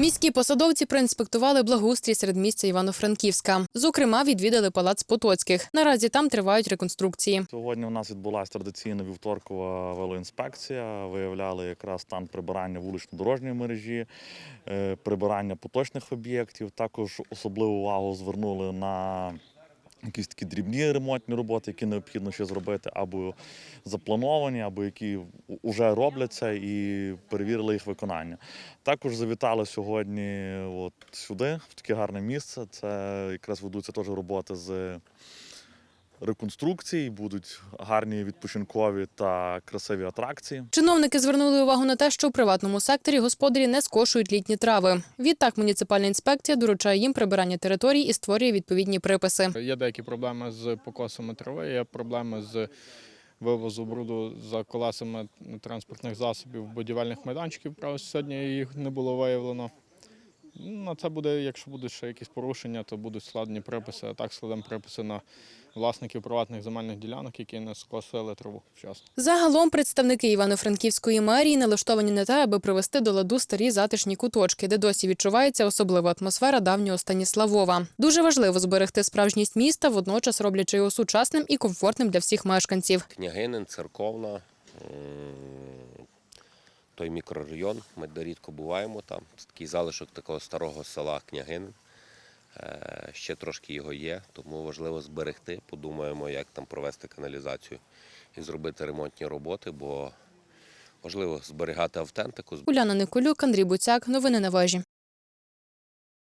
Міські посадовці проінспектували благоустрій серед місця Івано-Франківська. Зокрема, відвідали палац Потоцьких. Наразі там тривають реконструкції. Сьогодні у нас відбулася традиційна вівторкова велоінспекція. Виявляли якраз стан прибирання вулично-дорожньої мережі, е, прибирання поточних об'єктів. Також особливу увагу звернули на якісь такі дрібні ремонтні роботи, які необхідно ще зробити, або заплановані, або які вже робляться, і перевірили їх виконання. Також завітали сьогодні от сюди, в таке гарне місце. Це якраз ведуться теж роботи з реконструкцій, будуть гарні відпочинкові та красиві атракції. Чиновники звернули увагу на те, що у приватному секторі господарі не скошують літні трави. Відтак муніципальна інспекція доручає їм прибирання територій і створює відповідні приписи. Є деякі проблеми з покосами трави, є проблеми з вивозу бруду за колесами транспортних засобів будівельних майданчиків. Правда, сьогодні їх не було виявлено. Ну, На це буде, якщо будуть ще якісь порушення, то будуть складені приписи. А так складемо приписи на власників приватних земельних ділянок, які не скосили траву вчасно. Загалом представники Івано-Франківської мерії налаштовані на те, аби привести до ладу старі затишні куточки, де досі відчувається особлива атмосфера давнього Станіславова. Дуже важливо зберегти справжність міста, водночас роблячи його сучасним і комфортним для всіх мешканців. Княгинин, церковна, той мікрорайон. Ми дорідко буваємо там. Такий залишок такого старого села Княгинин. Е, Ще трошки його є, тому важливо зберегти. Подумаємо, як там провести каналізацію і зробити ремонтні роботи, бо важливо зберігати автентику. Уляна Николюк, Андрій Буцяк. Новини на вежі.